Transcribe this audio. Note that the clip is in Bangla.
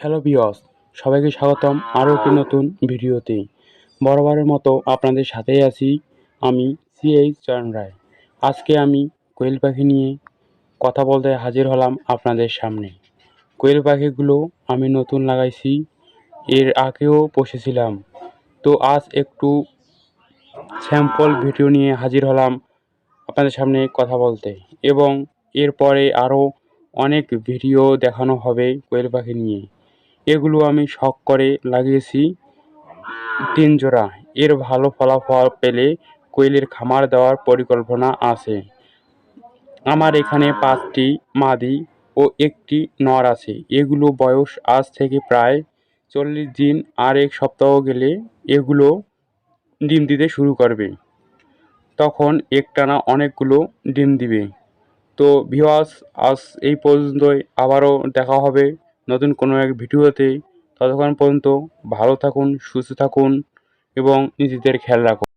হ্যালো বিয়স সবাইকে স্বাগতম আরও একটি নতুন ভিডিওতে। বরাবরের মতো আপনাদের সাথেই আছি আমি সিএইচ চরণ রায়। আজকে আমি কোয়েল পাখি নিয়ে কথা বলতে হাজির হলাম আপনাদের সামনে। কোয়েল পাখিগুলো আমি নতুন লাগাইছি, এর আগেও পুষেছিলাম। তো আজ একটু স্যাম্পল ভিডিও নিয়ে হাজির হলাম আপনাদের সামনে কথা বলতে। এবং এরপরে আরও অনেক ভিডিও দেখানো হবে কোয়েল পাখি নিয়ে। এগুলো আমি শখ করে লাগিয়েছি। তিন জোড়া। এর ভালো ফলাফল পেলে কোয়েলের খামার দেওয়ার পরিকল্পনা আছে। আমার এখানে পাঁচটি মাদি ও একটি নর আছে। এগুলো বয়স আজ থেকে প্রায় চল্লিশ দিন। আর এক সপ্তাহ গেলে এগুলো ডিম দিতে শুরু করবে। তখন একটানা অনেকগুলো ডিম দিবে। তো ভিওয়াস আজ এই পর্যন্তই। আবারও দেখা হবে নতুন কোনো এক ভিডিওতে ততক্ষণ পর্যন্ত ভালো থাকুন সুস্থ থাকুন এবং নিজেদের খেয়াল রাখুন।